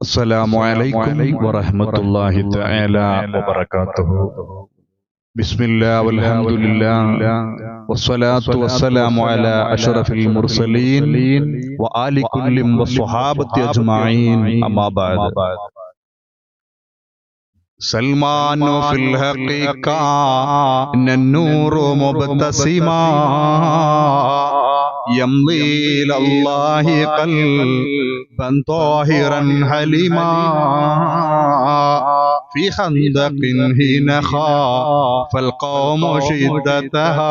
السلام عليكم ورحمة الله تعالى وبركاته. بسم الله والحمد لله والصلاة والسلام على أشرف المرسلين وآل كل والصحابة أجمعين. أما بعد. سلمان في الحقيقة إن النور مبتسما. يمضي إلى الله قلبا طاهرا حليما. في خندق حين خاف القوم شدتها.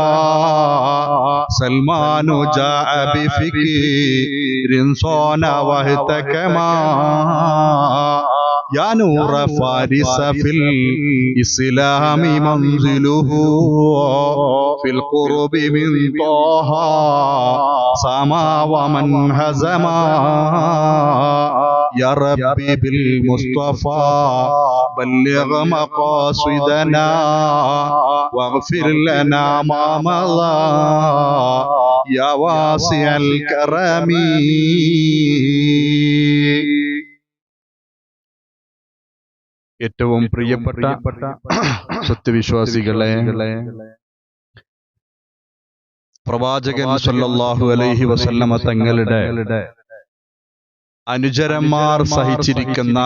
سلمان جاء بفكر صان واهتكما. يا نور فارس في الإسلام منزله في القرب من طه. سما ومن هزما يا ربي بالمصطفى بلغ مقاصدنا واغفر لنا ما مضى. يا واسع الكرم. ഏറ്റവും പ്രിയപ്പെട്ട സത്യവിശ്വാസികളെ പ്രവാചകൻ സല്ലല്ലാഹു അലൈഹി വസല്ലമ തങ്ങളുടെ അനുചരന്മാർ സഹിച്ചിരിക്കുന്ന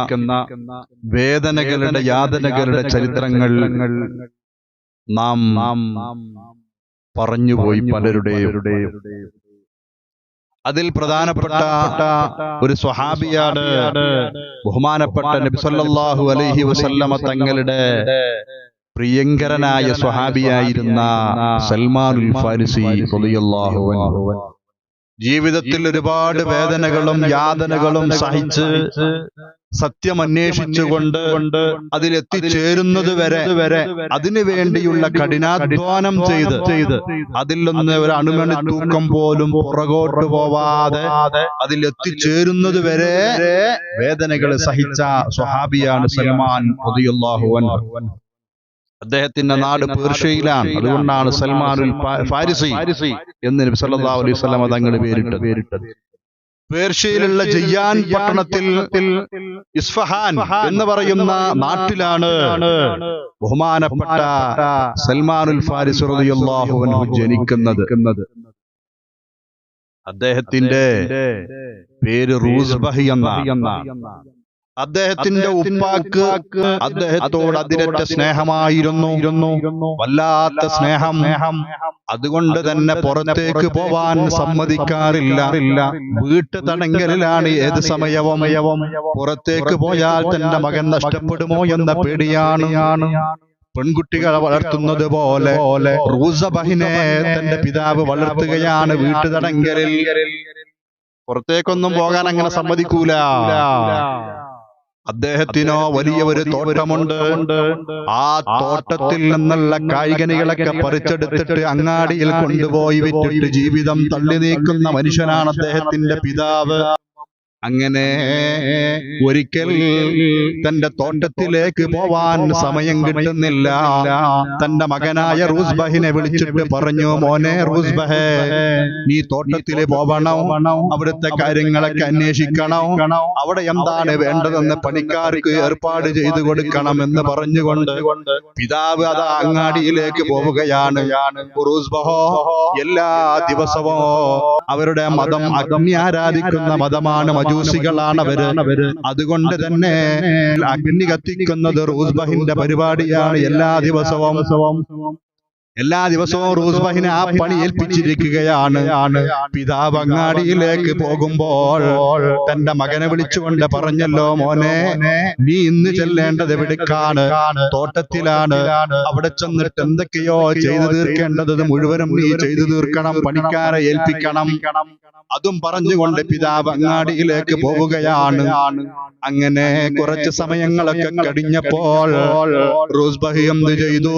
വേദനകളുടെ യാതനകളുടെ ചരിത്രങ്ങൾ നാം നാം പറഞ്ഞുപോയി പലരുടെയും അതിൽ പ്രധാനപ്പെട്ട ഒരു സ്വഹാബിയാണ് ബഹുമാനപ്പെട്ട നബി സല്ലല്ലാഹു അലൈഹി വസല്ലമ തങ്ങളുടെ പ്രിയങ്കരനായ സ്വഹാബിയായിരുന്ന സൽമാനുൽ ഫാരിസി റളിയല്ലാഹു അൻഹു. ജീവിതത്തിൽ ഒരുപാട് വേദനകളും യാതനകളും സഹിച്ച് സത്യം അന്വേഷിച്ചുകൊണ്ട് അതിലെത്തിച്ചേരുന്നത് വരെ വരെ അതിനു വേണ്ടിയുള്ള കഠിനാധ്വാനം ചെയ്ത് ചെയ്ത് അതിൽ നിന്ന് ഒരു അണുമണി തൂക്കം പോലും പുറകോട്ട് പോവാതെ അതിൽ എത്തിച്ചേരുന്നത് വരെ വേദനകൾ സഹിച്ച സ്വഹാബിയാണ് സൽമാൻ അൻഹു. അദ്ദേഹത്തിന്റെ നാട് പേർഷ്യയിലാണ്. അതുകൊണ്ടാണ് സൽമാനുൽ ഫാരിസി എന്ന് നബി സല്ലല്ലാഹു അലൈഹി വസല്ലം തങ്ങൾ പേരിട്ടത്. പേർഷ്യയിലുള്ള ജയ്യാൻ പട്ടണത്തിൽ ഇസ്ഫഹാൻ എന്ന് പറയുന്ന നാട്ടിലാണ് ബഹുമാനപ്പെട്ട സൽമാനുൽ ഫാരിസ് റളിയല്ലാഹു ജനിക്കുന്നത്. അദ്ദേഹത്തിന്റെ പേര് റൂസ്ബഹി എന്ന അദ്ദേഹത്തിന്റെ ഉപ്പാക്ക് അദ്ദേഹത്തോട് അതിരറ്റ സ്നേഹമായിരുന്നു. വല്ലാത്ത സ്നേഹം. അതുകൊണ്ട് തന്നെ പുറത്തേക്ക് പോവാൻ സമ്മതിക്കാറില്ല. വീട്ടു തടങ്കലിലാണ് ഏത് സമയവും. പുറത്തേക്ക് പോയാൽ തന്റെ മകൻ നഷ്ടപ്പെടുമോ എന്ന പേടിയാണ്. പെൺകുട്ടികളെ വളർത്തുന്നത് പോലെ റൂസബഹിനെ തന്റെ പിതാവ് വളർത്തുകയാണ് വീട്ടു തടങ്കലിൽ പുറത്തേക്കൊന്നും പോകാൻ അങ്ങനെ സമ്മതിക്കൂല. അദ്ദേഹത്തിനോ വലിയ ഒരു തോട്ടമുണ്ട്. ആ തോട്ടത്തിൽ നിന്നുള്ള കായികനികളൊക്കെ പറിച്ചെടുത്തിട്ട് അങ്ങാടിയിൽ കൊണ്ടുപോയി വിറ്റിട്ട് ജീവിതം തള്ളി നീക്കുന്ന മനുഷ്യനാണ് അദ്ദേഹത്തിന്റെ പിതാവ്. അങ്ങനെ ഒരിക്കൽ തന്റെ തോട്ടത്തിലേക്ക് പോവാൻ സമയം കിട്ടുന്നില്ല. തന്റെ മകനായ റൂസ്ബഹിനെ വിളിച്ചിട്ട് പറഞ്ഞു മോനെ റൂസ്ബഹേ നീ തോട്ടത്തിൽ പോവണം അവിടുത്തെ കാര്യങ്ങളൊക്കെ അന്വേഷിക്കണം. അവിടെ എന്താണ് വേണ്ടതെന്ന് പണിക്കാർക്ക് ഏർപ്പാട് ചെയ്തു കൊടുക്കണം എന്ന് പറഞ്ഞുകൊണ്ട് പിതാവ് അത് അങ്ങാടിയിലേക്ക് പോവുകയാണ്. റൂസ്ബഹോ എല്ലാ ദിവസവും അവരുടെ മതം അഗ്നി ആരാധിക്കുന്ന മതമാണ് മജൂസികളാണ് അവർ അതുകൊണ്ട് തന്നെ അഗ്നി കത്തിക്കുന്നത് റൂസ്ബഹിന്റെ പരിപാടിയാണ് എല്ലാ ദിവസവും. എല്ലാ ദിവസവും റൂസ്ബഹിനെ ആ പണി ഏൽപ്പിച്ചിരിക്കുകയാണ്. പിതാവ് അങ്ങാടിയിലേക്ക് പോകുമ്പോൾ തന്റെ മകനെ വിളിച്ചുകൊണ്ട് പറഞ്ഞല്ലോ മോനെ നീ ഇന്ന് ചെല്ലേണ്ടത് എവിടേക്കാണ്? തോട്ടത്തിലാണ്. അവിടെ ചെന്നിട്ട് എന്തൊക്കെയോ ചെയ്തു തീർക്കേണ്ടത് മുഴുവനും നീ ചെയ്തു തീർക്കണം പണിക്കാരെ ഏൽപ്പിക്കണം. അതും പറഞ്ഞുകൊണ്ട് പിതാവ് അങ്ങാടിയിലേക്ക് പോവുകയാണ് അങ്ങനെ കുറച്ച് സമയങ്ങളൊക്കെ കഴിഞ്ഞപ്പോൾ റൂസ്ബഹി എന്ത് ചെയ്തു?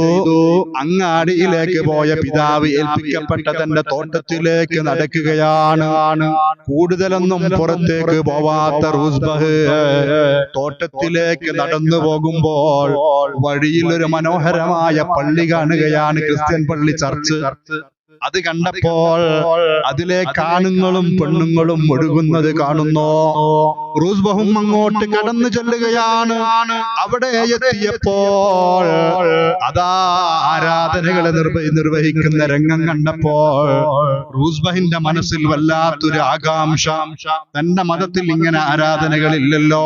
അങ്ങാടിയിലേക്ക് പോയ പിതാവ് ഏൽപ്പിക്കപ്പെട്ട തന്റെ തോട്ടത്തിലേക്ക് നടക്കുകയാണ്. കൂടുതലൊന്നും പുറത്തേക്ക് പോവാത്ത റൂസ്ബഹ് തോട്ടത്തിലേക്ക് നടന്നു പോകുമ്പോൾ വഴിയിൽ ഒരു മനോഹരമായ പള്ളി കാണുകയാണ് ക്രിസ്ത്യൻ പള്ളി ചർച്ച്. അത് കണ്ടപ്പോൾ അതിലെ ആണുങ്ങളും പെണ്ണുങ്ങളും ഒഴുകുന്നത് കാണുന്നു. റൂസ്ബഹും അങ്ങോട്ട് കടന്നു ചെല്ലുകയാണ്. അവിടെ എത്തിയപ്പോൾ അതാ ആരാധനകളെ നിർവഹി നിർവഹിക്കുന്ന രംഗം കണ്ടപ്പോൾ റൂസ്ബഹിന്റെ മനസ്സിൽ വല്ലാത്തൊരു ആകാംക്ഷ. തന്റെ മതത്തിൽ ഇങ്ങനെ ആരാധനകളില്ലല്ലോ.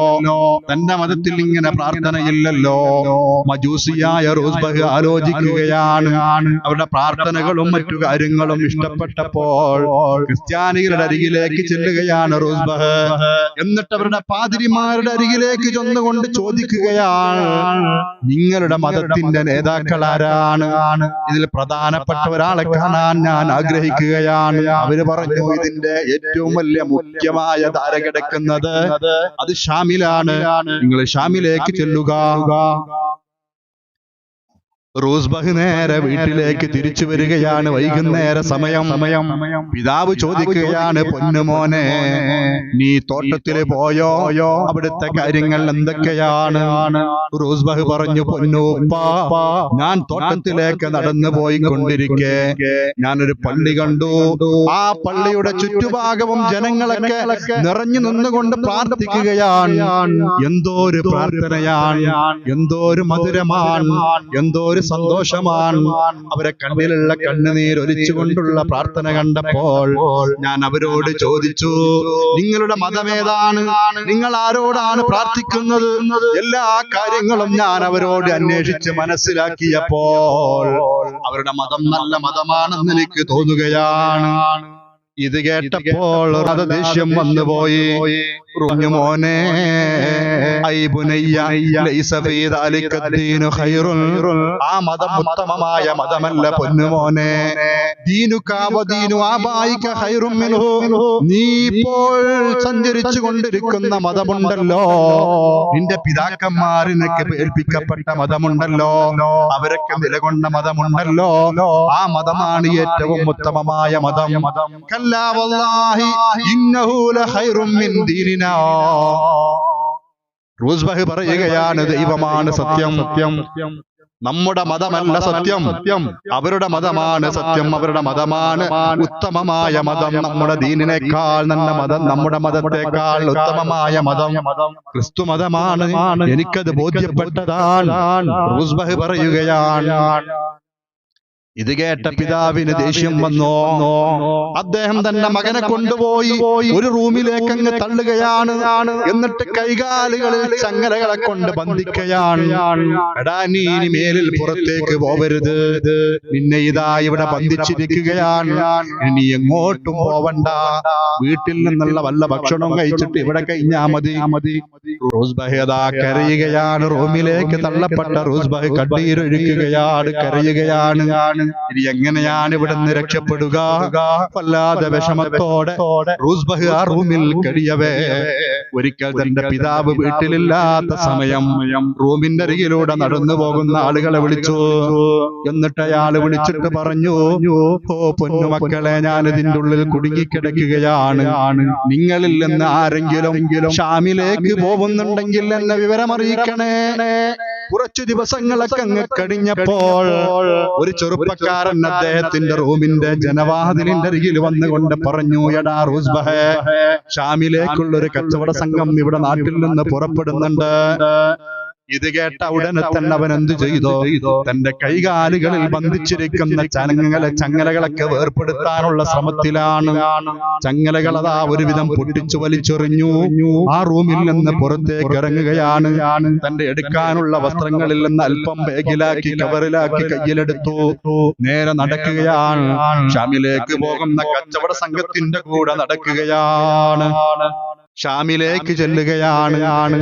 തന്റെ മതത്തിൽ ഇങ്ങനെ പ്രാർത്ഥനയില്ലല്ലോ. മജൂസിയായ റൂസ്ബഹ് ആലോചിക്കുകയാണ്. അവരുടെ പ്രാർത്ഥനകളും മറ്റു കാര്യങ്ങളും ഇഷ്ടപ്പെട്ടപ്പോൾ ക്രിസ്ത്യാനികളുടെ അരികിലേക്ക് ചെല്ലുകയാണ് റൂസ്ബഹ്. എന്നിട്ട് അവരുടെ പാതിരിമാരുടെ അരികിലേക്ക് ചെന്നുകൊണ്ട് ചോദിക്കുകയാണ് നിങ്ങളുടെ മതത്തിന്റെ നേതാക്കൾ ആരാണ്? ഇതിൽ പ്രധാനപ്പെട്ട ഒരാളെ കാണാൻ ഞാൻ ആഗ്രഹിക്കുകയാണ്. അവർ പറഞ്ഞു ഇതിന്റെ ഏറ്റവും വലിയ മുഖ്യമായ ധാര കിടക്കുന്നത് അത് ഷാമിലാണ്. നിങ്ങൾ ഷാമിലേക്ക് ചെല്ലുക. റോസ്ബഹ് നേരെ വീട്ടിലേക്ക് തിരിച്ചു വരികയാണ് വൈകുന്നേര സമയം. സമയം. പിതാവ് ചോദിക്കുകയാണ് പൊന്നുമോനെ നീ തോട്ടത്തിൽ പോയോ? അവിടുത്തെ കാര്യങ്ങൾ എന്തൊക്കെയാണ്? റോസ്ബഹ് പറഞ്ഞു പൊന്നുപ്പാ ഞാൻ തോട്ടത്തിലേക്ക് നടന്നു പോയി കൊണ്ടിരിക്കെ ഞാനൊരു പള്ളി കണ്ടു. ആ പള്ളിയുടെ ചുറ്റുഭാഗവും ജനങ്ങളൊക്കെ നിറഞ്ഞു നിന്നുകൊണ്ട് പ്രാർത്ഥിക്കുകയാണ്. എന്തോ ഒരു പ്രാർത്ഥനയാണ്. എന്തോ ഒരു മധുരമാണ്. എന്തോ ഒരു സന്തോഷമാണ്. അവരെ കണ്ണിലുള്ള കണ്ണുനീർ ഒലിച്ചുകൊണ്ടുള്ള പ്രാർത്ഥന കണ്ടപ്പോൾ ഞാൻ അവരോട് ചോദിച്ചു നിങ്ങളുടെ മതമേതാണ്? നിങ്ങൾ ആരോടാണ് പ്രാർത്ഥിക്കുന്നത്? എല്ലാ കാര്യങ്ങളും ഞാൻ അവരോട് അന്വേഷിച്ച് മനസ്സിലാക്കിയപ്പോൾ അവരുടെ മതം നല്ല മതമാണെന്ന് എനിക്ക് തോന്നുകയാണ്. ഇത് കേട്ടപ്പോൾ അത് ദേഷ്യം വന്നുപോയി. പറഞ്ഞു മോനെ ആ മതം ഉത്തമമായ മതമല്ല പൊന്നുമോനെ നീ ഇപ്പോൾ സഞ്ചരിച്ചു കൊണ്ടിരിക്കുന്ന മതമുണ്ടല്ലോ. നിന്റെ പിതാക്കന്മാരിനൊക്കെ പേൽപ്പിക്കപ്പെട്ട മതമുണ്ടല്ലോ. അവരൊക്കെ നിലകൊണ്ട മതമുണ്ടല്ലോ. ആ മതമാണ് ഏറ്റവും ഉത്തമമായ മതം. കല്ലാ വല്ലാഹി ഇന്നഹു ലഖൈറും മിൻ ദീനിനാ റൂസ്ബഹ് പറയുകയാണ് ദൈവമാണ് സത്യം. സത്യം. നമ്മുടെ മതമല്ല സത്യം. സത്യം. അവരുടെ മതമാണ് സത്യം. അവരുടെ മതമാണ് ഉത്തമമായ മതം. നമ്മുടെ ദീനിനേക്കാൾ നല്ല മതം നമ്മുടെ മതത്തെക്കാൾ ഉത്തമമായ മതം. ക്രിസ്തു മതമാണ്. എനിക്കത് ബോധ്യപ്പെട്ടതാണ്. റൂസ്ബഹ് പറയുകയാണ്. ഇത് കേട്ട പിതാവിന് ദേഷ്യം വന്നോ? അദ്ദേഹം തന്റെ മകനെ കൊണ്ടുപോയി. ഒരു റൂമിലേക്ക് അങ്ങ് തള്ളുകയാണ്. എന്നിട്ട് കൈകാലുകളിൽ ചങ്ങലകളെ കൊണ്ട് ബന്ധിക്കുകയാണ്. എടാ നീ ഇനി മേലിൽ പുറത്തേക്ക് പോവരുത്. നിന്നെ ഇതാ ഇവിടെ ബന്ധിച്ചിരിക്കുകയാണ്. ഇനി എങ്ങോട്ടും പോവണ്ട. വീട്ടിൽ നിന്നുള്ള വല്ല ഭക്ഷണവും കഴിച്ചിട്ട് ഇവിടെ കഴിഞ്ഞാ മതി. മതി. റോസ് ബഹേദാ കരയുകയാണ്. റൂമിലേക്ക് തള്ളപ്പെട്ട റോസ് ബഹ് കണ്ണീരൊഴുക്കുകയാണ് കരയുകയാണ്. ഇനി എങ്ങനെയാണ് ഇവിടെ നിന്ന് രക്ഷപ്പെടുക? വല്ലാതെ വിഷമത്തോടെ റൂസ് ബഹ് ആ റൂമിൽ കഴിയവേ ഒരിക്കൽ തന്റെ പിതാവ് വീട്ടിലില്ലാത്ത സമയം റൂമിന്റെ അരികിലൂടെ നടന്നു പോകുന്ന ആളുകളെ വിളിച്ചു. എന്നിട്ട് അയാൾ വിളിച്ചിട്ട് പറഞ്ഞു ഓ പൊന്നുമക്കളെ ഞാൻ ഇതിന്റെ ഉള്ളിൽ കുടുങ്ങിക്കിടക്കുകയാണ്. നിങ്ങളിൽ നിന്ന് ആരെങ്കിലും ഷാമിലേക്ക് പോകുന്നുണ്ടെങ്കിൽ എന്നെ വിവരമറിയിക്കണേ. കുറച്ചു ദിവസങ്ങളൊക്കെ അങ്ങ് കഴിഞ്ഞപ്പോൾ ഒരു ചെറുപ്പക്കാരൻ അദ്ദേഹത്തിന്റെ റൂമിന്റെ ജനവാതിലിന്റെ അരികിൽ വന്നുകൊണ്ട് പറഞ്ഞു എടാ റൂസ്ബഹേ ഷാമിലേക്കുള്ള ഒരു കച്ചവട സംഘം ഇവിടെ നാട്ടിൽ നിന്ന് പുറപ്പെടുന്നുണ്ട്. ഇത് കേട്ട ഉടനെ തന്നെ അവൻ എന്ത് ചെയ്തോ? തന്റെ കൈകാലുകളിൽ ബന്ധിച്ചിരിക്കുന്ന ചനങ്ങളെ ചങ്ങലകളൊക്കെ വേർപ്പെടുത്താനുള്ള ശ്രമത്തിലാണ്. ചങ്ങലകൾ അതാ ഒരുവിധം പൊട്ടിച്ചു വലിച്ചെറിഞ്ഞു. ആ റൂമിൽ നിന്ന് പുറത്തേക്ക് ഇറങ്ങുകയാണ്. തന്റെ എടുക്കാനുള്ള വസ്ത്രങ്ങളിൽ നിന്ന് അല്പം ബാഗിലാക്കി കവറിലാക്കി കയ്യിലെടുത്തു. നേരെ നടക്കുകയാണ്. ഷാമിലേക്ക് പോകുന്ന കച്ചവട സംഘത്തിന്റെ കൂടെ നടക്കുകയാണ്. ഷാമിലേക്ക് ചെല്ലുകയാണ്.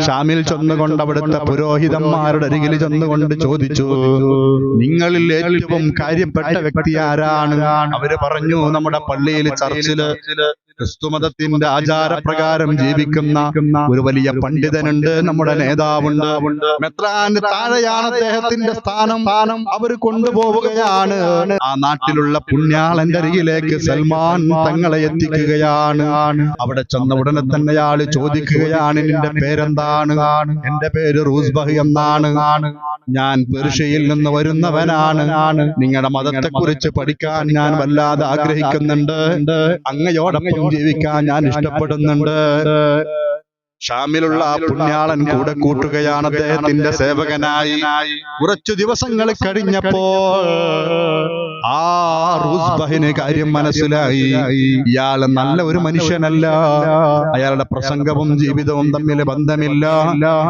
ഷാമിൽ ചെന്നുകൊണ്ട് അവിടുത്തെ പുരോഹിതന്മാരുടെ അരികിൽ ചെന്നുകൊണ്ട് ചോദിച്ചു നിങ്ങളിൽ ഏറ്റവും കാര്യപ്പെട്ട വ്യക്തി ആരാണ്? അവർ പറഞ്ഞു നമ്മുടെ പള്ളിയിൽ ചർച്ചിൽ ക്രിസ്തുമതത്തിന്റെ ആചാരപ്രകാരം ജീവിക്കുന്ന ഒരു വലിയ പണ്ഡിതനുണ്ട് നമ്മുടെ നേതാവുണ്ട്. മെത്രാന്റെ താഴെയാണ് അദ്ദേഹത്തിന്റെ സ്ഥാനം. അവർ കൊണ്ടുപോവുകയാണ്. ആ നാട്ടിലുള്ള പുണ്യാളന്റെ അരികിലേക്ക് സൽമാൻ തങ്ങളെ എത്തിക്കുകയാണ്. അവിടെ ചെന്ന ഉടനെ തന്നെ ആൾ ചോദിക്കുകയാണ് നിന്റെ പേരെന്താണ്? എന്റെ പേര് റൂസ്ബഹ് എന്നാണ്. ഞാൻ പെർഷ്യയിൽ നിന്ന് വരുന്നവനാണ്. നിങ്ങളുടെ മതത്തെക്കുറിച്ച് പഠിക്കാൻ ഞാൻ വല്ലാതെ ആഗ്രഹിക്കുന്നുണ്ട്. അങ്ങയോടൊപ്പം ജീവിക്കാൻ ഞാൻ ഇഷ്ടപ്പെടുന്നുണ്ട്. ഷാമിലുള്ള ആ പുണ്യാളൻ കൂടെ കൂട്ടുകയാണ് അദ്ദേഹത്തിന്റെ സേവകനായി. കുറച്ചു ദിവസങ്ങൾ കഴിഞ്ഞപ്പോൾ ആ റൂസ്ബഹിന് കാര്യം മനസ്സിലായി. ഇയാൾ നല്ല ഒരു മനുഷ്യനല്ല. അയാളുടെ പ്രസംഗവും ജീവിതവും തമ്മിൽ ബന്ധമില്ല.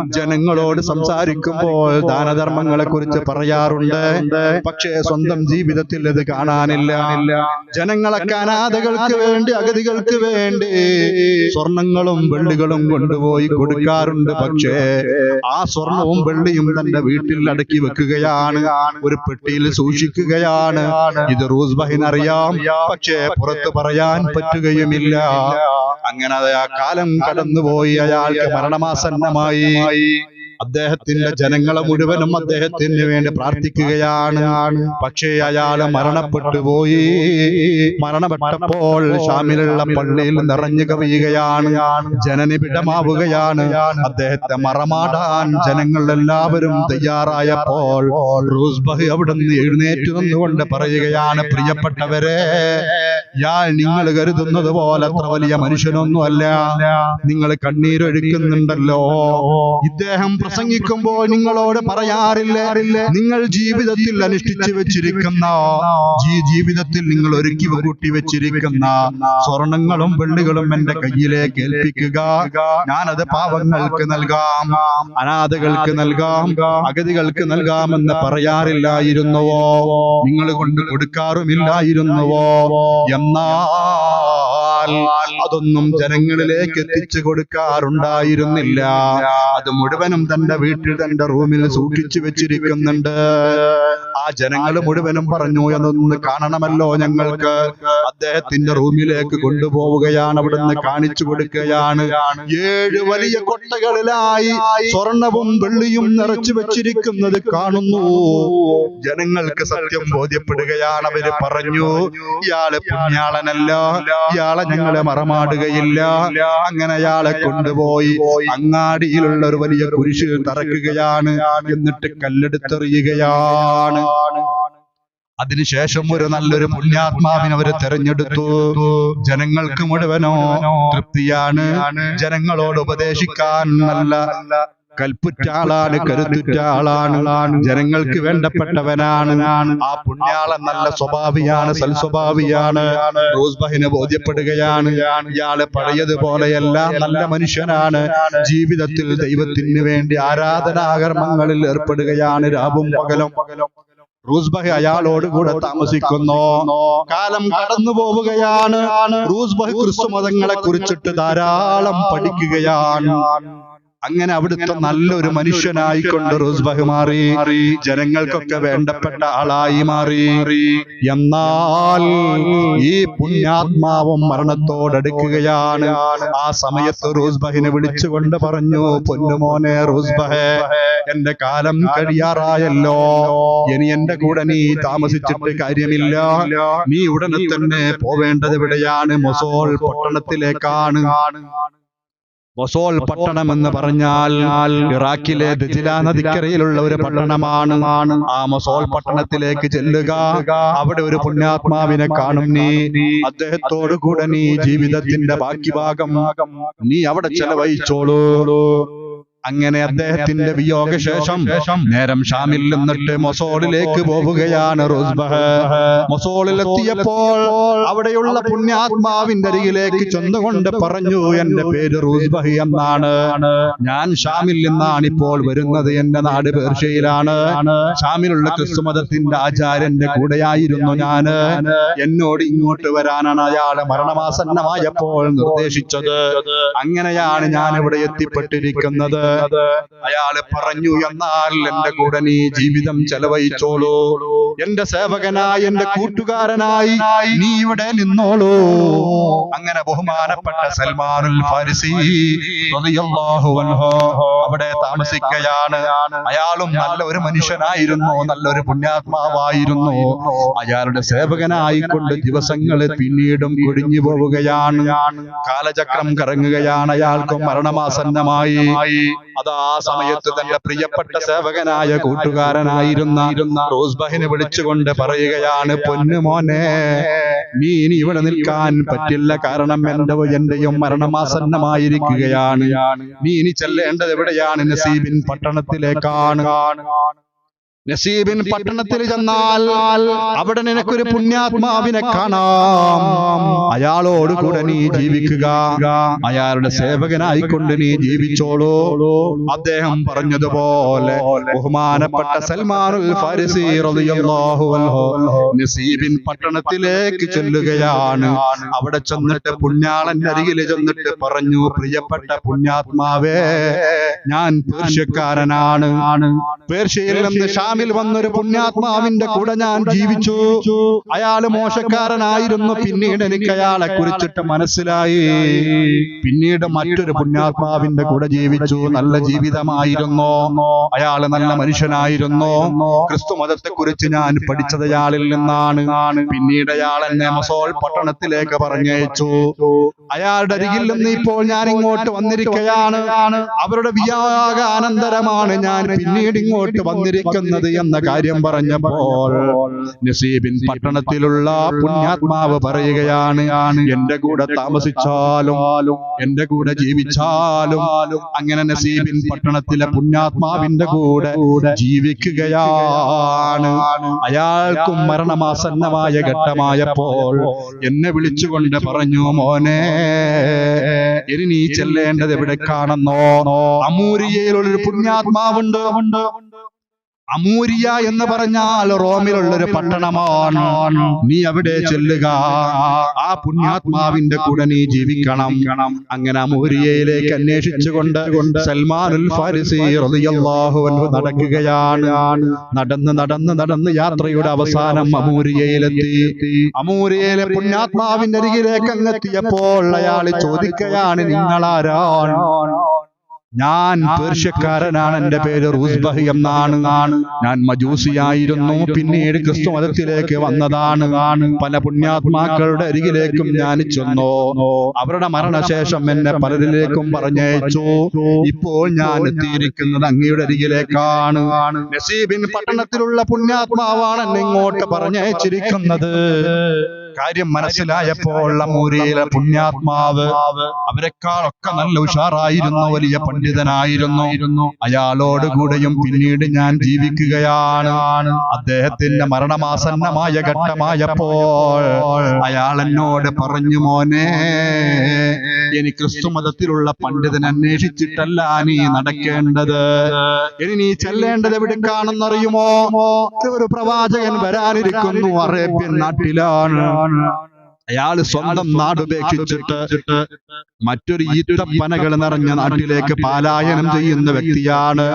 ജനങ്ങളോട് സംസാരിക്കുമ്പോൾ ദാനധർമ്മങ്ങളെ കുറിച്ച് പറയാറുണ്ട്. പക്ഷേ സ്വന്തം ജീവിതത്തിൽ ഇത് കാണാനില്ല. ജനങ്ങളൊക്കെ അനാഥകൾക്ക് വേണ്ടി അഗതികൾക്ക് വേണ്ടി സ്വർണങ്ങളും വെള്ളികളും കൊണ്ടുപോയി കൊടുക്കാറുണ്ട്. പക്ഷേ ആ സ്വർണവും വെള്ളിയും തന്റെ വീട്ടിൽ അടക്കി വെക്കുകയാണ്. ഒരു പെട്ടിയിൽ സൂക്ഷിക്കുകയാണ്. ഇത് റൂസ്ബഹിൻ അറിയാം. പക്ഷേ പുറത്ത് പറയാൻ പറ്റുകയുമില്ല. അങ്ങനെ ആ കാലം കടന്നുപോയി. അയാൾക്ക് മരണമാസന്നമായി. അദ്ദേഹത്തിന്റെ ജനങ്ങളെ മുഴുവനും അദ്ദേഹത്തിന് വേണ്ടി പ്രാർത്ഥിക്കുകയാണ്. പക്ഷേ അയാൾ മരണപ്പെട്ടു പോയി. മരണപ്പെട്ടപ്പോൾ ഷാമിലുള്ള പള്ളിയിൽ നിറഞ്ഞു കവിയുകയാണ്. ജനനിബിഡമാവുകയാണ് അദ്ദേഹത്തെ മറമാടാൻ ജനങ്ങൾ എല്ലാവരും തയ്യാറായപ്പോൾ റൂസ്ബഹ് അവിടുന്ന് എഴുന്നേറ്റ് നിന്നുകൊണ്ട് പറയുകയാണ് പ്രിയപ്പെട്ടവരെ ഞാൻ നിങ്ങൾ കരുതുന്നത് പോലെ അത്ര വലിയ മനുഷ്യനൊന്നുമല്ല. നിങ്ങൾ കണ്ണീരൊഴുക്കുന്നുണ്ടല്ലോ. ഇദ്ദേഹം പ്രസംഗിക്കുമ്പോൾ നിങ്ങളോട് പറയാറില്ല? നിങ്ങൾ ജീവിതത്തിൽ അനുഷ്ഠിച്ചു വെച്ചിരിക്കുന്ന ജീവിതത്തിൽ നിങ്ങൾ ഒരുക്കി കൂട്ടി വെച്ചിരിക്കുന്ന സ്വർണങ്ങളും വെള്ളികളും എന്റെ കയ്യിലേക്ക് ഏൽപ്പിക്കുക. ഞാനത് പാവങ്ങൾക്ക് നൽകാം അനാഥകൾക്ക് നൽകാം അഗതികൾക്ക് നൽകാമെന്ന് പറയാറില്ലായിരുന്നുവോ? നിങ്ങൾ കൊണ്ട് കൊടുക്കാറുമില്ലായിരുന്നുവോ? അതൊന്നും ജനങ്ങളിലേക്ക് എത്തിച്ചു കൊടുക്കാറുണ്ടായിരുന്നില്ല. അത് മുഴുവനും തന്റെ വീട്ടിൽ തന്റെ റൂമിൽ സൂക്ഷിച്ചു വെച്ചിരിക്കുന്നുണ്ട്. ആ ജനങ്ങൾ മുഴുവനും പറഞ്ഞു എന്നൊന്ന് കാണണമല്ലോ ഞങ്ങൾക്ക്. അദ്ദേഹത്തിന്റെ റൂമിലേക്ക് കൊണ്ടുപോവുകയാണ് അവിടുന്ന് കാണിച്ചു കൊടുക്കുകയാണ്. ഏഴ് വലിയ കൊട്ടകളിലായി സ്വർണവും വെള്ളിയും നിറച്ചു വെച്ചിരിക്കുന്നത് കാണുന്നു. ജനങ്ങൾക്ക് സത്യം ബോധ്യപ്പെടുകയാണ്. അവർ പറഞ്ഞു ഇയാൾ പുണ്യാളനല്ല. ഇയാളെ ഞങ്ങളെ മറമാടുകയില്ല. അങ്ങനെ അയാളെ കൊണ്ടുപോയി അങ്ങാടിയിലുള്ള ഒരു വലിയ കുരിശിൽ തറക്കുകയാണ് എന്നിട്ട് കല്ലെടുത്തെറിയുകയാണ്. അതിനുശേഷം ഒരു നല്ലൊരു പുണ്യാത്മാവിനെ അവർ തെരഞ്ഞെടുത്തു. ജനങ്ങൾക്ക് മുഴുവനോ തൃപ്തിയാണ്. ജനങ്ങളോട് ഉപദേശിക്കാൻ നല്ല കൽപ്പുറ്റ ആളാണ് കരുത്തുറ്റ ആളാണ്. ജനങ്ങൾക്ക് വേണ്ടപ്പെട്ടവനാണ്. ആ പുണ്യാള നല്ല സ്വഭാവിയാണ് സൽസ്വഭാവിയാണ്. റോസ്ബഹിന് ബോധ്യപ്പെടുകയാണ്. ഇയാൾ പഴയതുപോലെയല്ല നല്ല മനുഷ്യനാണ്. ജീവിതത്തിൽ ദൈവത്തിന് വേണ്ടി ആരാധനാകർമ്മങ്ങളിൽ ഏർപ്പെടുകയാണ് രാവും പകലും. റൂസ്ബഹ് അയാളോട് കൂടെ താമസിക്കുന്നു. കാലം കടന്നു പോവുകയാണ്. റൂസ്ബഹ് ക്രിസ്തു മതങ്ങളെ കുറിച്ചിട്ട് ധാരാളം പഠിക്കുകയാണ്. അങ്ങനെ അവിടുത്തെ നല്ലൊരു മനുഷ്യനായിക്കൊണ്ട് റുസ്ബഹ് മാറി ജനങ്ങൾക്കൊക്കെ വേണ്ടപ്പെട്ട ആളായി മാറി. എന്നാൽ ഈ പുണ്യാത്മാവും മരണത്തോടടുക്കുകയാണ് ആ സമയത്ത് റൂസ്ബഹിനെ വിളിച്ചുകൊണ്ട് പറഞ്ഞു പൊന്നുമോനെ റൂസ്ബഹെ എന്റെ കാലം കഴിയാറായല്ലോ. ഇനി എന്റെ കൂടെ നീ താമസിച്ചിട്ട് കാര്യമില്ല. നീ ഉടനെ തന്നെ പോവേണ്ടത് ഇവിടെയാണ് മൊസോൾ പട്ടണത്തിലേക്കാണ്. മൊസോൾ പട്ടണം എന്ന് പറഞ്ഞാൽ ഇറാഖിലെ ദജില നദിക്കരയിലുള്ള ഒരു പട്ടണമാണ്. ആ മൊസോൾ പട്ടണത്തിലേക്ക് ചെല്ലുക. അവിടെ ഒരു പുണ്യാത്മാവിനെ കാണും നീ. അദ്ദേഹത്തോടു കൂടെ നീ ജീവിതത്തിന്റെ ബാക്കി ഭാഗം. നീ അവിടെ ചെലവഴിച്ചോളൂ. അങ്ങനെ അദ്ദേഹത്തിന്റെ വിയോഗശേഷം നേരം ഷാമിൽ നിന്നിട്ട് മൊസോളിലേക്ക് പോവുകയാണ് റോസ്ബഹ്. മൊസോളിൽ എത്തിയപ്പോൾ അവിടെയുള്ള പുണ്യാത്മാവിന്റെ അരികിലേക്ക് ചെന്നുകൊണ്ട് പറഞ്ഞു എന്റെ പേര് റൂസ്ബഹി എന്നാണ്. ഞാൻ ഷാമിൽ നിന്നാണ് ഇപ്പോൾ വരുന്നത് എന്റെ നാട് പേർഷ്യയിലാണ് ഷാമിലുള്ള ക്രിസ്തുമതത്തിന്റെ ആചാര്യന്റെ കൂടെയായിരുന്നു ഞാൻ. എന്നോട് ഇങ്ങോട്ട് വരാനാണ് അയാളെ മരണമാസന്നമായപ്പോൾ നിർദ്ദേശിച്ചത്. അങ്ങനെയാണ് ഞാൻ ഇവിടെ എത്തിപ്പെട്ടിരിക്കുന്നത്. അയാൾ പറഞ്ഞു എന്നാൽ എന്റെ കൂടെ നീ ജീവിതം ചെലവഴിച്ചോളൂ. എന്റെ സേവകനായി എന്റെ കൂട്ടുകാരനായി നീ ഇവിടെ നിന്നോളൂ. അങ്ങനെ ബഹുമാനപ്പെട്ട സൽമാനുൽ ഫാരിസി അവിടെ താമ താമസിക്കുകയാണ് അയാളും നല്ല ഒരു മനുഷ്യനായിരുന്നു നല്ലൊരു പുണ്യാത്മാവായിരുന്നു. അയാളുടെ സേവകനായിക്കൊണ്ട് ദിവസങ്ങൾ പിന്നീടും കൊഴിഞ്ഞു പോവുകയാണ്. കാലചക്രം കറങ്ങുകയാണ് അയാൾക്കും മരണമാസന്നമായി. അത് ആ സമയത്ത് തന്റെ പ്രിയപ്പെട്ട സേവകനായ കൂട്ടുകാരനായിരുന്ന റോസ്ബഹിനെ വിളിച്ചുകൊണ്ട് പറയുകയാണ് പൊന്നുമോനെ നീ ഇനി ഇവിടെ നിൽക്കാൻ പറ്റില്ല. കാരണം എന്റെ എന്റെയും മരണമാസന്നമായിരിക്കുകയാണ് നീ ഇനി ചെല്ലേണ്ടത് എവിടെയാണ്? നസീബിൻ പട്ടണത്തിലേക്കാണ്. നസീബിൻ പട്ടണത്തിൽ ചെന്നാൽ അവിടെ നിനക്കൊരു പുണ്യാത്മാവിനെ കാണാം. അയാളോട് കൂടെ നീ ജീവിക്കുക. അയാളുടെ സേവകനായിക്കൊണ്ട് നീ ജീവിച്ചോളൂ. അദ്ദേഹം പറഞ്ഞതുപോലെ ബഹുമാനപ്പെട്ട സൽമാനുൽ ഫാരിസി റളിയല്ലാഹു അൻഹു നസീബിൻ പട്ടണത്തിലേക്ക് ചെല്ലുകയാണ്. അവിടെ ചെന്നിട്ട് പുണ്യാളൻ അരികിൽ ചെന്നിട്ട് പറഞ്ഞു പ്രിയപ്പെട്ട പുണ്യാത്മാവേ ഞാൻ പേർഷ്യക്കാരനാണ്. പേർഷ്യയിൽ നിന്ന് ഷാമിൽ വന്നൊരു പുണ്യാത്മാവിന്റെ കൂടെ ഞാൻ ജീവിച്ചു. അയാൾ മോശക്കാരനായിരുന്നു. പിന്നീട് എനിക്ക് അയാളെ കുറിച്ചിട്ട് മനസ്സിലായി. പിന്നീട് മറ്റൊരു പുണ്യാത്മാവിന്റെ കൂടെ ജീവിച്ചു. നല്ല ജീവിതമായിരുന്നു. അയാൾ നല്ല മനുഷ്യനായിരുന്നു. ക്രിസ്തു മതത്തെ കുറിച്ച് ഞാൻ പഠിച്ചത് അയാളിൽ നിന്നാണ്. പിന്നീട് അയാൾ എന്നെ മസോൾ പട്ടണത്തിലേക്ക് പറഞ്ഞയച്ചു. അയാളുടെ അരികിൽ നിന്ന് ഇപ്പോൾ ഞാൻ ഇങ്ങോട്ട് വന്നിരിക്കുകയാണ് അവരുടെ വിയാക ആനന്ദരമാണ് ഞാൻ പിന്നീട് ഇങ്ങോട്ട് വന്നിരിക്കുന്നത്. എന്ന കാര്യം പറഞ്ഞപ്പോൾ നസീബിൻ പട്ടണത്തിലുള്ള പുണ്യാത്മാവ് പറയുകയാണ് എന്റെ കൂടെ താമസിച്ചാലും എന്റെ കൂടെ ജീവിച്ചാലും അങ്ങനെ നസീബിൻ പട്ടണത്തിലെ പുണ്യാത്മാവിന്റെ കൂടെ ജീവിക്കുകയാണ്. അയാൾക്കും മരണമാസന്നമായ ഘട്ടമായപ്പോൾ എന്നെ വിളിച്ചുകൊണ്ട് പറഞ്ഞു മോനെ ഇനി നീ ചെല്ലേണ്ടത് എവിടെ കാണുന്നോ അമൂരിയയിലുള്ള ഒരു പുണ്യാത്മാവുണ്ട്. അമൂരിയ എന്ന് പറഞ്ഞാൽ റോമിലുള്ള ഒരു പട്ടണമാണ്. നീ അവിടെ ചെല്ലുക. ആ പുണ്യാത്മാവിന്റെ കൂടെ നീ ജീവിക്കണം. അങ്ങനെ അമൂരിയയിലേക്ക് അന്വേഷിച്ചുകൊണ്ട് സൽമാനുൽ ഫാരിസി റളിയല്ലാഹു അൻഹു നടക്കുകയാണ്. നടന്ന് നടന്ന് നടന്ന് യാത്രയുടെ അവസാനം അമൂരിയയിലെത്തി. അമൂരിയയിലെ പുണ്യാത്മാവിന്റെ അരികിലേക്ക് അങ്ങെത്തിയപ്പോൾ അയാൾ ചോദിക്കുകയാണ് നിങ്ങളാരാണ്? ഞാൻ പേർഷ്യക്കാരനാണ് എന്റെ പേര് റൂസ്ബഹി എന്നാണ്. ഞാൻ മജൂസിയായിരുന്നു പിന്നീട് ക്രിസ്തു മതത്തിലേക്ക് വന്നതാണ്. പല പുണ്യാത്മാക്കളുടെ അരികിലേക്കും ഞാൻ ചെന്നു. അവരുടെ മരണശേഷം എന്നെ പലരിലേക്കും പറഞ്ഞയച്ചു. ഇപ്പോൾ ഞാൻ എത്തിയിരിക്കുന്നത് അങ്ങയുടെ അരികിലേക്കാണ്. നസീബിൻ പട്ടണത്തിലുള്ള പുണ്യാത്മാവാണ് എന്നെ ഇങ്ങോട്ട് പറഞ്ഞയച്ചിരിക്കുന്നത്. കാര്യം മനസ്സിലായപ്പോൾ അമൂരിയിലെ പുണ്യാത്മാവ് അവരെക്കാളൊക്കെ നല്ല ഉഷാറായിരുന്നു വലിയ പണ്ഡിതനായിരുന്നു. അയാളോട് അയാളോടുകൂടെയും പിന്നീട് ഞാൻ ജീവിക്കുകയാണ്. അദ്ദേഹത്തിന്റെ മരണമാസന്നമായ ഘട്ടമായപ്പോൾ അയാൾ എന്നോട് പറഞ്ഞു മോനെ ഇനി ക്രിസ്തു മതത്തിലുള്ള പണ്ഡിതൻ അന്വേഷിച്ചിട്ടല്ല നീ നടക്കേണ്ടത്. ഇനി നീ ചെല്ലേണ്ടത് എവിടെ കാണുന്നറിയുമോ? ഒരു പ്രവാചകൻ വരാനിരിക്കുന്നു അറേബ്യൻ നാട്ടിലാണ്. honor. അയാൾ സ്വന്തം നാട് ഉപേക്ഷിച്ചിട്ട് മറ്റൊരു ഈറ്റപ്പനകൾ നിറഞ്ഞ നാട്ടിലേക്ക് പാലായനം ചെയ്യുന്ന വ്യക്തിയാണ്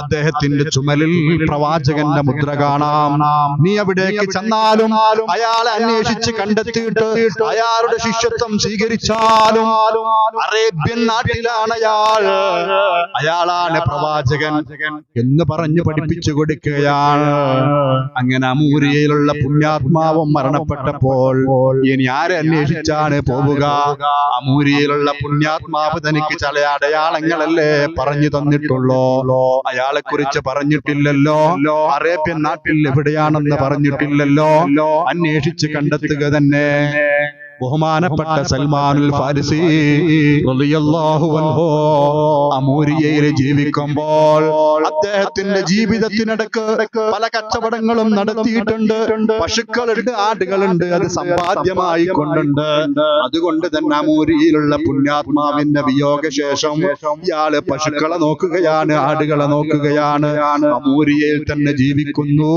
അദ്ദേഹത്തിന്റെ ചുമലിൽ പ്രവാചകന്റെ മുദ്ര കാണാം. നീ അവിടേക്ക് ചെന്നാലും അയാളെ അന്വേഷിച്ച് കണ്ടെത്തിയിട്ട് അയാളുടെ ശിഷ്യത്വം സ്വീകരിച്ചാലും അറേബ്യൻ നാട്ടിലാണ് അയാൾ. അയാളാണ് പ്രവാചകൻ എന്ന് പറഞ്ഞു പഠിപ്പിച്ചു കൊടുക്കുകയാണ്. അങ്ങനെ അമൂരിയയിലുള്ള പുണ്യാത്മാവും മരണപ്പെട്ടപ്പോൾ ഇനി ആരെ അന്വേഷിച്ചാണ് പോവുക? അമൂരിയിലുള്ള പുണ്യാത്മാവ് തനിക്ക് ചില അടയാളങ്ങളല്ലേ പറഞ്ഞു തന്നിട്ടുള്ളോ? അയാളെ കുറിച്ച് പറഞ്ഞിട്ടില്ലല്ലോ? അറേബ്യൻ നാട്ടിൽ എവിടെയാണെന്ന് പറഞ്ഞിട്ടില്ലല്ലോ? അന്വേഷിച്ച് കണ്ടെത്തുക തന്നെ. ബഹുമാനപ്പെട്ട സൽമാനുൽ ഫാരിസി അമൂരിയയിൽ ജീവിക്കുമ്പോൾ അദ്ദേഹത്തിന്റെ ജീവിതത്തിനിടക്ക് പല കച്ചവടങ്ങളും നടത്തിയിട്ടുണ്ട്. പശുക്കളുണ്ട് ആടുകളുണ്ട്. അത് സമ്പാദ്യമായി കൊണ്ടുണ്ട്. അതുകൊണ്ട് തന്നെ അമൂരിയിലുള്ള പുണ്യാത്മാവിന്റെ വിയോഗശേഷം ഇയാൾ പശുക്കളെ നോക്കുകയാണ് ആടുകളെ നോക്കുകയാണ്. അമൂരിയയിൽ തന്നെ ജീവിക്കുന്നു.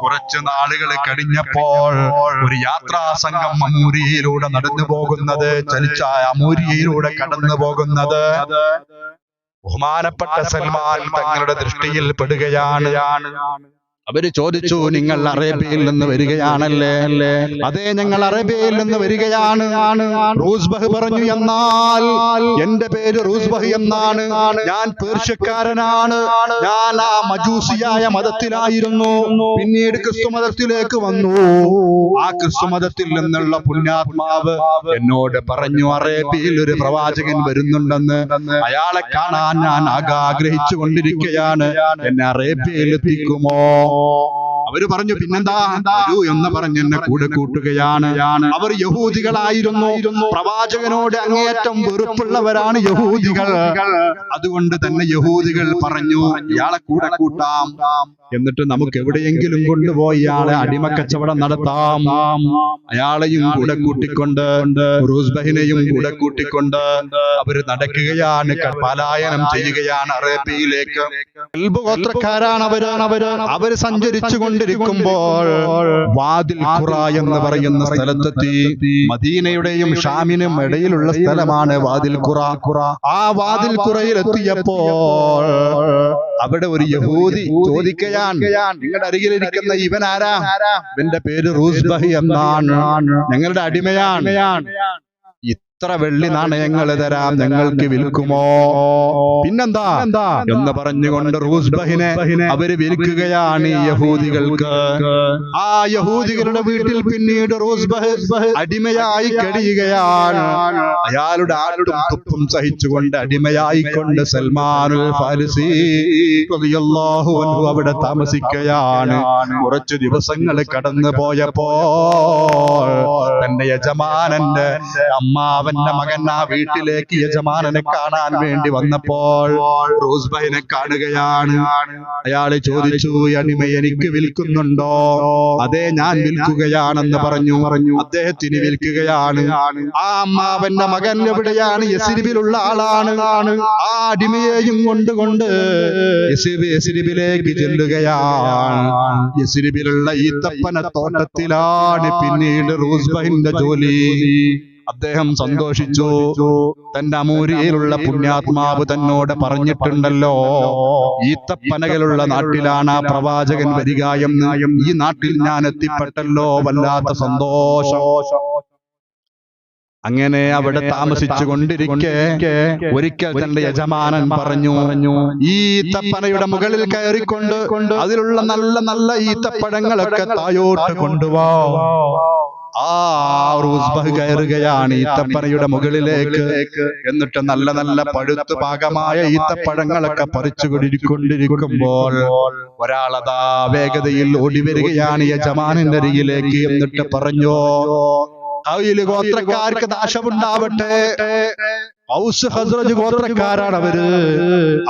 കുറച്ച് നാളുകൾ കഴിഞ്ഞപ്പോൾ ഒരു യാത്രാ സംഘം അമൂരിയയിലൂടെ നടന്നു പോകുന്നത് ചലിച്ച അമൂരിയയിലൂടെ കടന്നു പോകുന്നത് ബഹുമാനപ്പെട്ട സൽമാൻ തങ്ങളുടെ ദൃഷ്ടിയിൽ പെടുകയാണ്. അവർ ചോദിച്ചു നിങ്ങൾ അറേബ്യയിൽ നിന്ന് വരികയാണല്ലേ? അല്ലേ അതെ ഞങ്ങൾ അറേബ്യയിൽ നിന്ന് വരികയാണ്. റൂസ്ബഹ് പറഞ്ഞു എന്നാൽ എന്റെ പേര് റൂസ്ബഹ് എന്നാണ്. ഞാൻ പേർഷ്യക്കാരനാണ്. ഞാൻ ആ മജൂസിയായ മതത്തിലായിരുന്നു. പിന്നീട് ക്രിസ്തു മതത്തിലേക്ക് വന്നു. ആ ക്രിസ്തു മതത്തിൽ നിന്നുള്ള പുണ്യാത്മാവ് എന്നോട് പറഞ്ഞു അറേബ്യയിൽ ഒരു പ്രവാചകൻ വരുന്നുണ്ടെന്ന് അയാളെ കാണാൻ ഞാൻ ആഗ്രഹിച്ചു കൊണ്ടിരിക്കുകയാണ്. എന്നെ അറേബ്യയിൽ എത്തിക്കുമോ? 哦 അവർ പറഞ്ഞു പിന്നെന്താ? വരൂ എന്ന് പറഞ്ഞ് എന്നെ കൂടെ കൂട്ടുകയാണ്. അവർ യഹൂദികളായിരുന്നു. പ്രവാചകനോട് അങ്ങേയറ്റം വെറുപ്പുള്ളവരാണ് യഹൂദികൾ. അതുകൊണ്ട് തന്നെ യഹൂദികൾ പറഞ്ഞു ഇയാളെ കൂടെ കൂട്ടാം. എന്നിട്ട് നമുക്ക് എവിടെയെങ്കിലും കൊണ്ടുപോയി ഇയാളെ അടിമക്കച്ചവടം നടത്താം. അയാളെയും കൂടെ കൂട്ടിക്കൊണ്ട് റൂസ്ബഹിനെയും കൂടെ കൂട്ടിക്കൊണ്ട് അവർ നടക്കുകയാണ്. പലായനം ചെയ്യുകയാണ്. അറേബ്യയിലേക്ക് ഗോത്രക്കാരാണ് അവരാണ് അവർ. അവർ സഞ്ചരിച്ചു കൊണ്ടിരിക്കുമ്പോൾ വാതിൽ ഖുറ എന്ന് പറയുന്ന സ്ഥലത്തെത്തി മദീനയുടെയും ഷാമിനും ഇടയിലുള്ള സ്ഥലമാണ് വാതിൽ ഖുറ. ആ വാതിൽ ഖുറയിൽ എത്തിയപ്പോൾ അവിടെ ഒരു യഹൂദി ചോദിക്കയാൻ നിങ്ങളുടെ അരികിലിരിക്കുന്ന ഇവൻ ആരാ? ഇവന്റെ പേര് റൂസ്ബഹി എന്നാണ്. ഞങ്ങളുടെ അടിമയാണ് ഇത്ര വെള്ളി നാണയങ്ങൾ തരാം ഞങ്ങൾക്ക് വിൽക്കുമോ? പിന്നെന്താ? എന്ന് പറഞ്ഞുകൊണ്ട് റൂസ്ബഹിനെ അവർ വിൽക്കുകയാണ് യഹൂദികൾക്ക്. ആ യഹൂദികളുടെ വീട്ടിൽ പിന്നീട് റൂസ്ബഹ് അടിമയായി കഴിയുകയാണ് അയാളുടെ ആളുടെ തുപ്പും സഹിച്ചുകൊണ്ട് അടിമയായിക്കൊണ്ട് സൽമാനുൽ ഫാരിസി അവിടെ താമസിക്കുകയാണ്. കുറച്ചു ദിവസങ്ങൾ കടന്നു പോയപ്പോ തന്റെ യജമാനന്റെ അമ്മാവന്റെ മകൻ ആ വീട്ടിലേക്ക് യജമാനനെ കാണാൻ വേണ്ടി വന്നപ്പോൾ റോസ്ബഹിനെ കാണുകയാണ്. അയാൾ ചോദിച്ചു അനിമ എനിക്ക് വിൽക്കുന്നുണ്ടോ? അതെ ഞാൻ വിൽക്കുകയാണെന്ന് പറഞ്ഞു. പറഞ്ഞു. അദ്ദേഹത്തിന് വിൽക്കുകയാണ്. ആ അമ്മാവന്റെ മകൻ എവിടെയാണ്? യസിരിബിലുള്ള ആളാണ്. ആ അടിമയെയും കൊണ്ടുകൊണ്ട് യസിരിബിലേക്ക് ചെല്ലുകയാണ്. യസിരിബിലുള്ള ഈത്തപ്പന തോട്ടത്തിലാണ് പിന്നീട് റോസ്ബൈന്റെ ജോലി. അദ്ദേഹം സന്തോഷിച്ചു. തന്റെ അമൂരിയിലുള്ള പുണ്യാത്മാവ് തന്നോട് പറഞ്ഞിട്ടുണ്ടല്ലോ. ഈത്തപ്പനകളുള്ള നാട്ടിലാണ് ആ പ്രവാചകൻ വരിക എന്ന്. ഈ നാട്ടിൽ ഞാൻ എത്തിപ്പെട്ടല്ലോ വല്ലാത്ത സന്തോഷം. അങ്ങനെ അവിടെ താമസിച്ചു കൊണ്ടിരിക്കെ ഒരിക്കൽ തന്റെ യജമാനൻ പറഞ്ഞു ഈ ഈത്തപ്പനയുടെ മുകളിൽ കയറിക്കൊണ്ട് അതിലുള്ള നല്ല നല്ല ഈത്തപ്പഴങ്ങളൊക്കെ തായോട്ട് കൊണ്ടുപോ ആ റൂസ്ബഹ് മുകളിലേക്ക്. എന്നിട്ട് നല്ല നല്ല പഴുത്ത് പാകമായ ഈത്തപ്പഴങ്ങളൊക്കെ പറിച്ചു കൊണ്ടിരിക്കുമ്പോൾ ഒരാളതാ വേഗതയിൽ ഓടി വരികയാണ് യജമാനന്റെ അരികിലേക്ക്. എന്നിട്ട് പറഞ്ഞു അവയിൽ ഗോത്രക്കാർക്ക് നാശമുണ്ടാവട്ടെ. ഔസ് ഹസ്രജ് ഗോത്രക്കാരാണ് അവർ.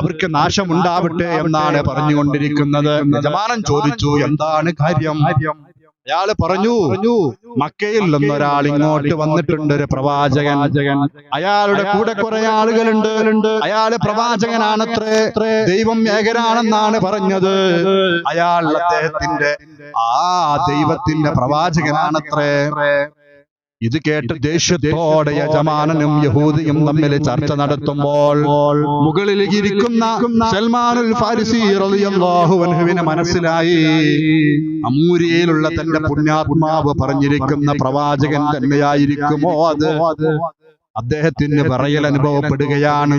അവർക്ക് നാശമുണ്ടാവട്ടെ എന്നാണ് പറഞ്ഞുകൊണ്ടിരിക്കുന്നത്. യജമാനൻ ചോദിച്ചു എന്താണ് കാര്യം? അയാൾ പറഞ്ഞു മക്കയിൽ നിന്നൊരാൾ ഇങ്ങോട്ട് വന്നിട്ടുണ്ട് ഒരു പ്രവാചകൻ. അയാളുടെ കൂടെ കുറെ ആളുകളുണ്ട്. അയാൾ പ്രവാചകനാണത്രേ. ദൈവം ഏകനാണെന്നാണ് പറഞ്ഞത്. അയാൾ അദ്ദേഹത്തിന്റെ ആ ദൈവത്തിന്റെ പ്രവാചകനാണത്രേ. ഇത് കേട്ട് ദേഷ്യത്തോടെ യജമാനനും യഹൂദിയും തമ്മിൽ ചർച്ച നടത്തുമ്പോൾ മുകളിൽ ഇരിക്കുന്ന സൽമാനുൽ ഫാരിസി മനസ്സിലായി. അമൂരിയയിലുള്ള തന്റെ പുണ്യാത്മാവ് പറഞ്ഞിരിക്കുന്ന പ്രവാചകൻ തന്നെയായിരിക്കുമോ അത്? അദ്ദേഹത്തിന് പറയൽ അനുഭവപ്പെടുകയാണ്.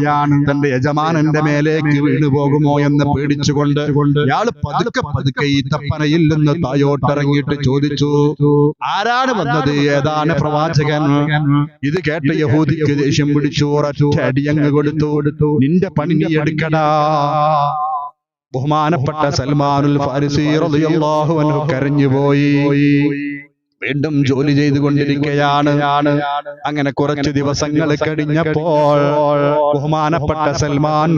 തന്റെ യജമാനന്റെ മേലേക്ക് വീണു പോകുമോ എന്ന് പേടിച്ചുകൊണ്ട് ഇയാൾ പതുക്കെ പതുക്കെ ഈ തപ്പനയിൽ നിന്ന് തായോട്ടിറങ്ങിയിട്ട് ചോദിച്ചു ആരാണ് വന്നത്? ഏതാണ് പ്രവാചകൻ? ഇത് കേട്ട യഹൂദിക്ക് ദേഷ്യം പിടിച്ചു ഉറച്ചു അടിയങ്ങ് കൊടുത്തു. നിന്റെ പണി നീ എടുക്കടാ. ബഹുമാനപ്പെട്ട സൽമാനുൽ ഫാരിസി റളിയല്ലാഹു അൻഹു കരഞ്ഞുപോയി. വീണ്ടും ജോലി ചെയ്തു ചെയ്തുകൊണ്ടിരിക്കുകയാണ് അങ്ങനെ കുറച്ച് ദിവസങ്ങൾ കഴിഞ്ഞപ്പോൾ ബഹുമാനപ്പെട്ട സൽമാൻ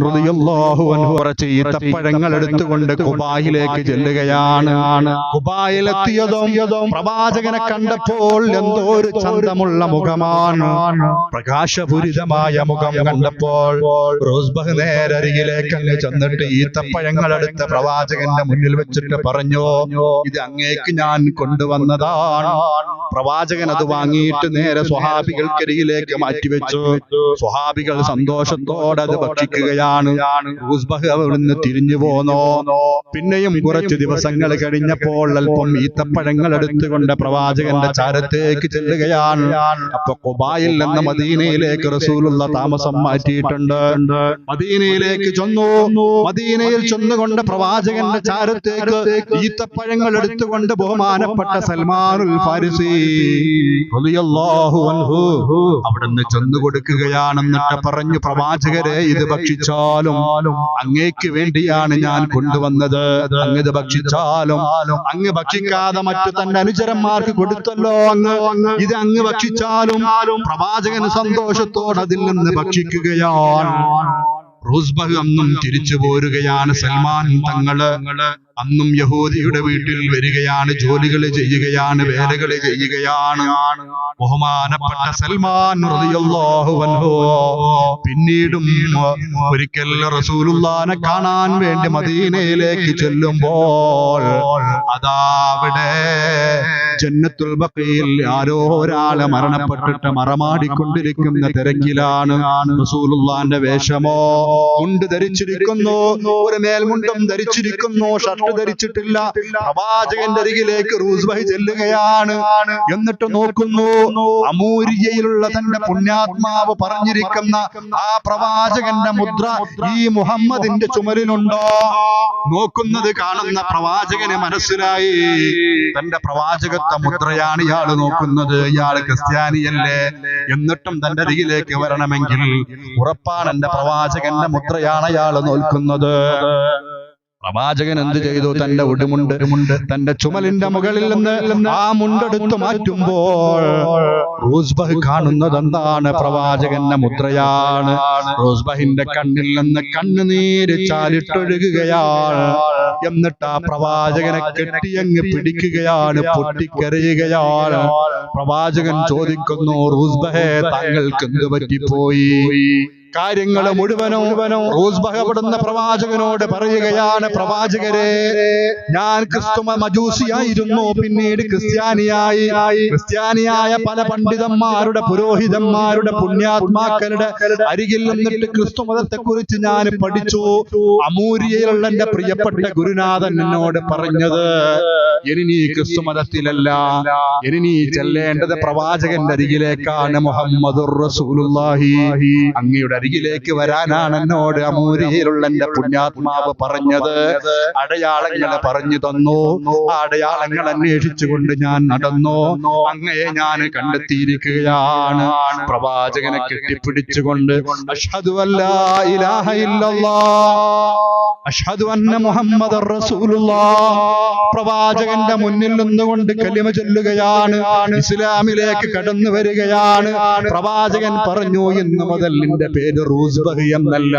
കുറച്ച് ഈത്തപ്പഴങ്ങൾ എടുത്തുകൊണ്ട് കുബായിലേക്ക് ചെല്ലുകയാണ്. കുബായിലെത്തിയതും പ്രവാചകനെ കണ്ടപ്പോൾ എന്തോ ഒരു ചന്തമുള്ള മുഖമാണ്. പ്രകാശപൂരിതമായ മുഖം കണ്ടപ്പോൾ റോസ്ബഹ് നേരരികിലേക്ക് അങ്ങ് ചെന്നിട്ട് ഈത്തപ്പഴങ്ങൾ എടുത്ത പ്രവാചകന്റെ മുന്നിൽ വെച്ചിട്ട് പറഞ്ഞു ഇത് അങ്ങേക്ക് ഞാൻ കൊണ്ടുവന്നതാണ്. പ്രവാചകൻ അത് വാങ്ങിയിട്ട് നേരെ സ്വഹാബികൾക്കരികിലേക്ക് മാറ്റിവെച്ചു. സ്വഹാബികൾ സന്തോഷത്തോടെ അത് ഭക്ഷിക്കുകയാണ്. അവിടുന്ന് തിരിഞ്ഞു പോന്നോ? പിന്നെയും കുറച്ച് ദിവസങ്ങൾ കഴിഞ്ഞപ്പോൾ അല്പം ഈത്തപ്പഴങ്ങൾ എടുത്തുകൊണ്ട് പ്രവാചകന്റെ ചാരത്തേക്ക് ചെല്ലുകയാണ്. അപ്പൊ കുബായിൽ നിന്ന് മദീനയിലേക്ക് റസൂലുള്ള താമസം മാറ്റിയിട്ടുണ്ട്. മദീനയിലേക്ക് ചെന്നു. മദീനയിൽ ചെന്നുകൊണ്ട് പ്രവാചകന്റെ ചാരത്തേക്ക് ഈത്തപ്പഴങ്ങൾ എടുത്തുകൊണ്ട് ബഹുമാനപ്പെട്ട സൽമാനുൽ അവിടുന്ന് ചെന്നു കൊടുക്കുകയാണെന്നിട്ട് പറഞ്ഞു പ്രവാചകരെ ഇത് ഭക്ഷിച്ചാലും അങ്ങേക്ക് വേണ്ടിയാണ് ഞാൻ കൊണ്ടുവന്നത്. അങ്ങ് ഇത് ഭക്ഷിച്ചാലും അങ്ങ് ഭക്ഷിക്കാതെ മറ്റു തന്റെ അനുചരന്മാർക്ക് കൊടുത്തല്ലോ അങ്ങ്. ഇത് അങ്ങ് ഭക്ഷിച്ചാലും പ്രവാചകൻ സന്തോഷത്തോടെ അതിൽ നിന്ന് ഭക്ഷിക്കുകയാണ്. റൂസ്ബഹ് അന്നും തിരിച്ചു പോരുകയാണ് സൽമാൻ തങ്ങൾ. അന്നും യഹൂദിയുടെ വീട്ടിൽ വരികയാണ് ജോലികൾ ചെയ്യുകയാണ് വേലകൾ ചെയ്യുകയാണ്. ബഹുമാനപ്പെട്ട സൽമാൻ പിന്നീടും ഒരിക്കൽ റസൂലുള്ളാനെ കാണാൻ വേണ്ടി മദീനയിലേക്ക് ചെല്ലുമ്പോൾ അതാ അവിടെ ജന്നത്തുൽ ബക്കയിൽ ആരോ ഒരാളെ മരണപ്പെട്ടിട്ട് മറമാടിക്കൊണ്ടിരിക്കുന്ന തിരക്കിലാണ് റസൂലുള്ളാന്റെ വേഷമോ. മുണ്ട് ധരിച്ചിരിക്കുന്നു ഒരു മേൽമുണ്ടും ധരിച്ചിരിക്കുന്നു ഷർട്ട് ധരിച്ചിട്ടില്ല പ്രവാചകന്റെ അരികിലേക്ക് റൂസ്ബഹി ചെല്ലുകയാണ്. എന്നിട്ട് നോക്കുന്നു അമൂര്യയിലുള്ള തന്റെ പുണ്യാത്മാവ് പറഞ്ഞിരിക്കുന്ന ആ പ്രവാചകന്റെ മുദ്ര ഈ മുഹമ്മദിന്റെ ചുമലിലുണ്ടോ? നോക്കുന്നത് കാണുന്ന പ്രവാചകന് മനസ്സിലായി. തന്റെ പ്രവാചകത്വ മുദ്രയാണ് ഇയാൾ നോക്കുന്നത്. ഇയാൾ ക്രിസ്ത്യാനിയല്ലേ? എന്നിട്ടും തന്റെ അരികിലേക്ക് വരണമെങ്കിൽ ഉറപ്പാണ് എന്റെ പ്രവാചകന്റെ മുദ്രയാണ് അയാൾ നോക്കുന്നത്. പ്രവാചകൻ എന്ത് ചെയ്തു? തന്റെ ഉടുമുണ്ട് തന്റെ ചുമലിന്റെ മുകളിൽ നിന്ന് ആ മുണ്ടെടുത്തു മാറ്റുമ്പോൾ റൂസ്ബഹ് കാണുന്നത് എന്താണ് പ്രവാചകന്റെ മുദ്രയാണ്. റൂസ്ബഹിന്റെ കണ്ണിൽ നിന്ന് കണ്ണുനീര് ചാലിട്ടൊഴുകുകയാണ്. എന്നിട്ട് ആ പ്രവാചകനെ കെട്ടിയങ്ങ് പിടിക്കുകയാണ് പൊട്ടിക്കരയുകയാണ് പ്രവാചകൻ ചോദിക്കുന്നു റൂസ്ബഹെ താങ്കൾക്ക് എന്ത് പറ്റിപ്പോയി? കാര്യങ്ങൾ മുഴുവനും റൂസ് അവിടുന്ന് പ്രവാചകനോട് പറയുകയാണ് പ്രവാചകരെ ഞാൻ ക്രിസ്തു മജൂസിയായിരുന്നു പിന്നീട് ക്രിസ്ത്യാനിയായി. ക്രിസ്ത്യാനിയായ. പല പണ്ഡിതന്മാരുടെ പുരോഹിതന്മാരുടെ പുണ്യാത്മാക്കളുടെ അരികിൽ നിന്നിട്ട് ക്രിസ്തു മതത്തെ കുറിച്ച് ഞാൻ പഠിച്ചു. അമൂര്യയിലുള്ള എന്റെ പ്രിയപ്പെട്ട ഗുരുനാഥൻ എന്നോട് പറഞ്ഞത് ഇനി നീ ക്രിസ്തു മതത്തിലല്ല ഇനി നീ ചെല്ലേണ്ടത് പ്രവാചകന്റെ അരികിലേക്കാണ് മുഹമ്മദ് അങ്ങയുടെ അരികിലേക്ക് വരാനാണ് എന്നോട് അമൂരിയിലുള്ള എന്റെ പുണ്യാത്മാവ് പറഞ്ഞത്. അടയാളങ്ങളെ പറഞ്ഞു തന്നു. അടയാളങ്ങൾ അന്വേഷിച്ചുകൊണ്ട് ഞാൻ നടന്നു. അങ്ങയെ ഞാൻ കണ്ടെത്തിയിരിക്കുകയാണ്. പ്രവാചകനെ കെട്ടിപ്പിടിച്ചുകൊണ്ട് അഷ്ഹദു അന്ന മുഹമ്മദ് പ്രവാചകന്റെ മുന്നിൽ നിന്നുകൊണ്ട് കലിമ ചൊല്ലുകയാണ്. ഇസ്ലാമിലേക്ക് കടന്നു വരികയാണ്. പ്രവാചകൻ പറഞ്ഞു ഇന്ന് മുതൽ നിന്റെ പേര് റൂസ്ബഹ് എന്നല്ല.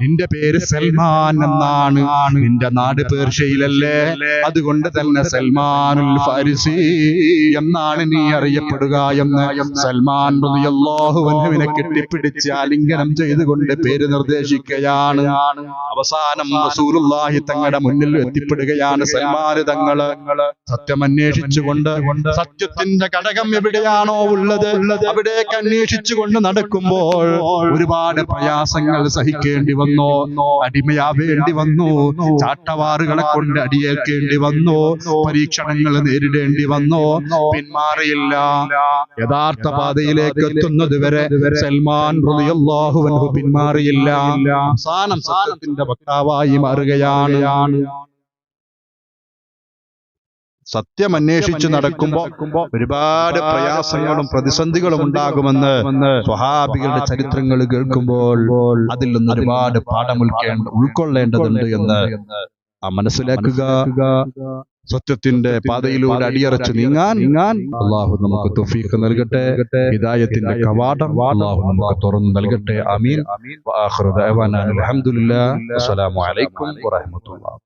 നിന്റെ പേര് സൽമാൻ എന്നാണ്. നിന്റെ നാട് പേർഷ്യയിലല്ലേ? അതുകൊണ്ട് തന്നെ സൽമാനുൽ ഫാരിസി എന്നാണ് നീ അറിയപ്പെടുക എന്ന്. സൽമാൻ റളിയല്ലാഹു അൻഹുവിനെ കെട്ടിപ്പിടിച്ച് ആലിംഗനം ചെയ്തുകൊണ്ട് പേര് നിർദ്ദേശിക്കുകയാണ്. അവസാനം റസൂലുള്ളാഹി തങ്ങളുടെ മുന്നിൽ എത്തിപ്പെടുകയാണ് സൽമാൻ തങ്ങൾ. സത്യം അന്വേഷിച്ചുകൊണ്ട് സത്യത്തിന്റെ ഘടകം എവിടെയാണോ ഉള്ളത്? അവിടേക്ക് അന്വേഷിച്ചുകൊണ്ട് നടക്കുമ്പോൾ ഒരുപാട് പ്രയാസങ്ങൾ സഹിക്കേണ്ടി വന്നു. അടിമയാവേണ്ടി വന്നു. ചാട്ടവാറുകളെ കൊണ്ട് അടിയേൽക്കേണ്ടി വന്നു. പരീക്ഷണങ്ങൾ നേരിടേണ്ടി വന്നു. പിന്മാറിയില്ല. യഥാർത്ഥ പാതയിലേക്ക് എത്തുന്നത് വരെ സൽമാൻ പിന്മാറിയില്ല. അവസാനം സത്യത്തിന്റെ വക്താവായി മാറുകയാണ്. സത്യം അന്വേഷിച്ച് നടക്കുമ്പോ ഒരുപാട് പ്രയാസങ്ങളും പ്രതിസന്ധികളും ഉണ്ടാകുമെന്ന് സ്വഹാബികളുടെ ചരിത്രങ്ങൾ കേൾക്കുമ്പോൾ അതിൽ നിന്ന് ഒരുപാട് പാഠം ഉൾക്കേണ്ട ഉൾക്കൊള്ളേണ്ടതുണ്ട് എന്ന് ആ മനസ്സിലാക്കുക. സത്യത്തിന്റെ പാതയിലൂടെ അടിയറച്ച് നീങ്ങാൻ നീങ്ങാൻ അള്ളാഹു നമുക്ക് തൊഫീഖ് നൽകട്ടെ ഹിദായത്തിന്റെ കവാടം അള്ളാഹു നമുക്ക് തുറന്നു നൽകട്ടെ. അമീൻ അലഹമുല്ലാ അസ്സലാമു അലൈക്കും വറഹ്മത്തുള്ളാഹി